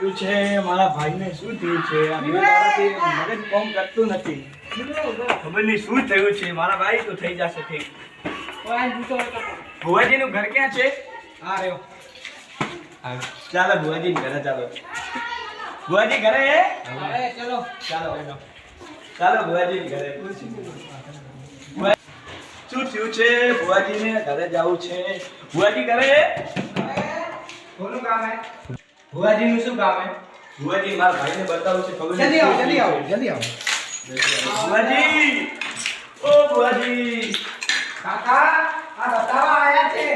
થયું છે મારા ભાઈને શું થયું છે? મગજ કોમ કરતું નથી. ખબર નહીં શું થયું છે? મારા ભાઈ તો થઈ જશે ઠીક. ભુવાજીનું ઘર ક્યાં છે? હા રહ્યો. ચાલો ભુવાજી ઘરે ચાલો. ભુવાજી ઘરે હે? ચલો. ચાલો ચાલો ભુવાજી ઘરે. શું થયું છે? ભુવાજીને ઘરે જવું છે. ભુવાજી ઘરે કોનું કામ હે? ભુવાજીનું શું કામ હે ભુવાજી મારા ભાઈને બતાવું છે ખબર જલ્દી આવો જલ્દી આવો જલ્દી આવો. ભુવાજી! ઓ ભુવાજી! કાકા આ બતાવા આયા છે.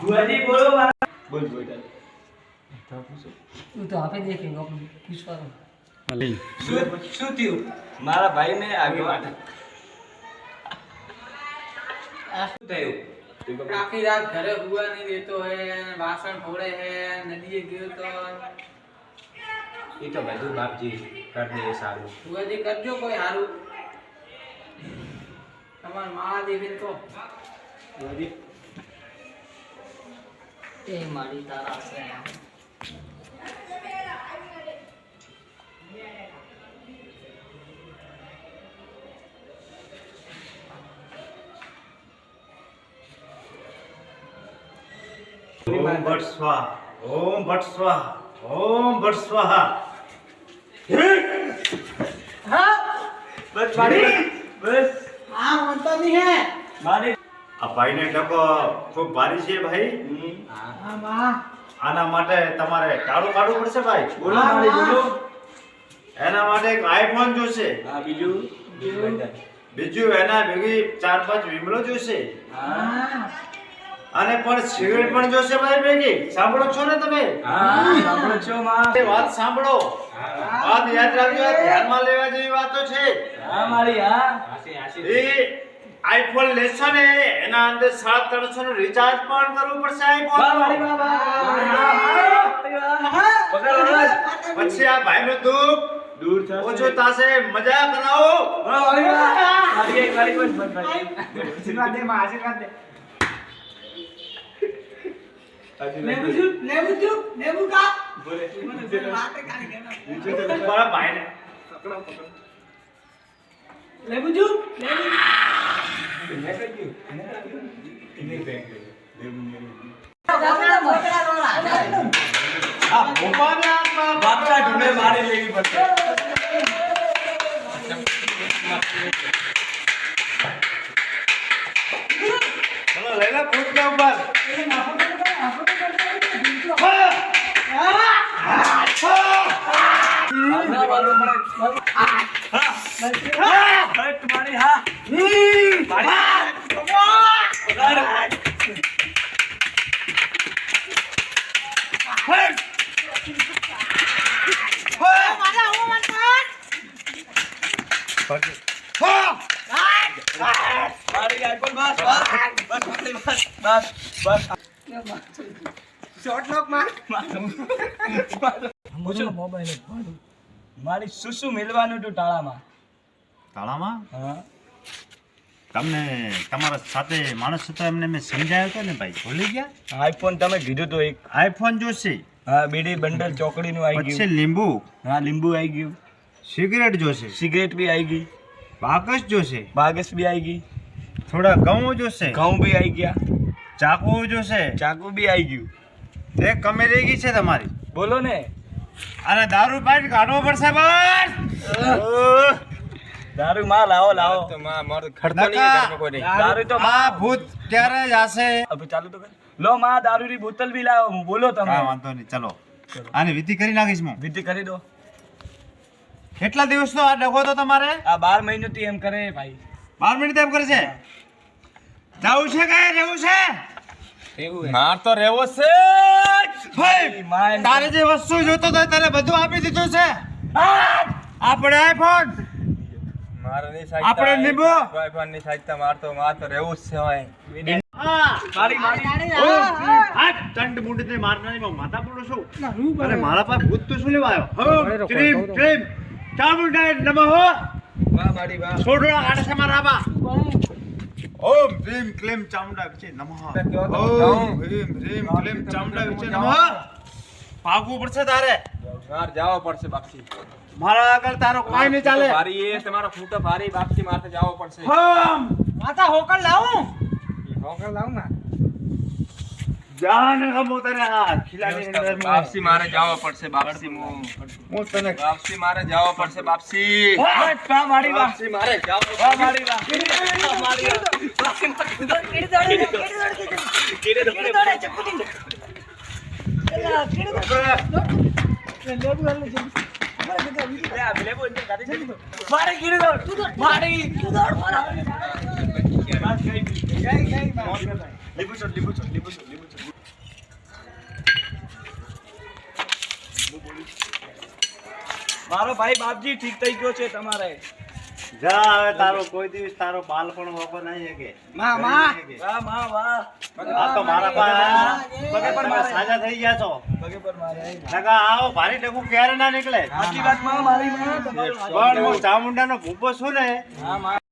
ભુવાજી બોલો મારા બોલ બોલ તું તો આપે દેખેંગો શું થયું? મારા ભાઈને આગળ શું થયું? આખી રાત ઘરે હુआ नहीं देतो है વાસણ ફોડે है નદીએ ગયો તો. એ તો બધું બાપજી કરી દે સારું. હુआજી કરજો કોઈ સારું તમાર માળા દેવીને તો હુआજી એ મારી તારા આશ્રય ઓમ ભટ સ્વાહા. ઓમ ભટ સ્વાહા. ઓમ ભટ સ્વાહા. બસ મારી બસ. આ મનતો નહીં હે. મારી આ ભાઈને ટકો ખૂબ ભારી છે ભાઈ. હા. બા આના માટે તમારે ટાળું કાઢવું પડશે ભાઈ. બોલો મારી બોલો. એના માટે એક આઈફોન જોશે. હા બીજું? બીજું? બીજું એના ભેગી ચાર પાંચ વિમલો જોશે. હા. અને પણ સિગરેટ પણ જોશે ભાઈ ભેગી સાંભળો છો ને તમે હા સાંભળો છો માં એ વાત સાંભળો વાત યાદ રાખજો ધ્યાનમાં લેવા જેવી વાતો છે હા મારી હા એ આઈફોન લેશો ને એના અંદર સાડા ત્રણસો નું રિચાર્જ પણ કરવું પડશે આઈફોન. પછી આ ભાઈનું દુઃખ દૂર થશે ઓછો થશે મજા કરાવો વાહ લેવું છું લેવું છું લેવું કા બોલે. આ ઢૂંઢે મારી લેવી પડશે. હટ મારી હા મારી આઈફોન બસ બસ બસ બસ બસ બસ મારી શું શું મેળવાનું હતું તાળામાં. તાળામાં? હા. તમને તમારા સાથે માણસ હતો એમને મેં સમજાયો હતો ને ભાઈ? ભૂલી ગયા? આઈફોન તમે કીધું તો એક. આઈફોન જોશે. હા બીડી બંડલ ચોકડીનું આવી પછી છે લીંબુ? હા લીંબુ આવી ગયું. સિગરેટ જોશે. સિગરેટ બી આવી ગઈ. બાગસ જોશે. બાગસ બી આવી ગઈ. થોડા ઘઉં જોશે. ઘઉં બી આવી ગયા. ચાકુ જોશે. ચાકુ બી આવી ગયું. એક કમે રહી ગઈ છે તમારી. બોલો ને. અને દારૂ પાઈ કાઢવો પડશે બસ. દારૂ માં લાવો લાવો. નકા. દારૂ તો માં. ભૂત ક્યારે જશે? અબ ચાલુ તો લો માં દારૂ ની બોતલ બી લાવો બોલો તમે હા વાંધો નહીં ચલો. આને વિધિ કરી નાખીશ હું. વિધિ કરી દો. કેટલા દિવસનો આ ડગો તો તમારે? આ બાર મહિનોથી એમ કરે ભાઈ. બાર મિનિટ એમ કરે છે? જવું છે કે રહેવું છે? માર તો રહેવો છે. ભાઈ તારે જે વસ્તુ જોતો હતો તને બધું આપી દીધું છે. આપણે આઈફોન મારે આપણે લીંબુ આઈફોનની મારતો મારતો રહેવું જ છે પાસે ભૂત તો શું લેવા આવ્યો ક્રીમ ક્રીમ. ચામુંડાય નમઃ વાહ માડી વાહ. છોડવા કાઢે મારા બા ઓમ ભીમ ક્લેમ ચામુંડા વિશે નમઃ. ઓમ ભીમ ભીમ ક્લીમ ચામુંડા વિશે નમઃ. ભાગવું પડશે તારે. ઘર જાવો પડશે બાપસી. મારા આગળ તારો કોઈ નહીં ચાલે. ભારી એ તમારો ફૂટો ભારી બાપસી મારે જવો પડશે. હમ. માતા હોકળ લાવું. હોકળ લાવું ના. જાન ગમો તને આ ખીલાની અંદર મું. બાપસી મારે જાવો પડશે બાપસી મુ હું તને બાપસી મારે જાવો પડશે બાપસી વાહ મારી વાહ બાપસી મારે જાવો વાહ મારી વાહ મારી વાહ લે આ લેબુ અંદર કાઢી જલ્દી મારે ગીરી દોડ મારી બસ ગઈ ગઈ ગઈ લીંબુ લીંબુ લીંબુ લીંબુ મારો ભાઈ બાપજી ઠીક થઈ ગયો છે તમારે. જા હવે તારો કોઈ દિવસ તારો બાલ પણ વાપર નહીં શકે માં, માં. વાહમાં વાહ આ તો મારા પાસે પગે પર મારે. સાજા થઈ ગયા છો. પગે પર મારે નકા આવો ભારી ડગું ક્યારે ના નીકળે. સાચી વાતમાં મારી માં. પણ હું ચામુંડાનો ભૂપો છું ને હા માં.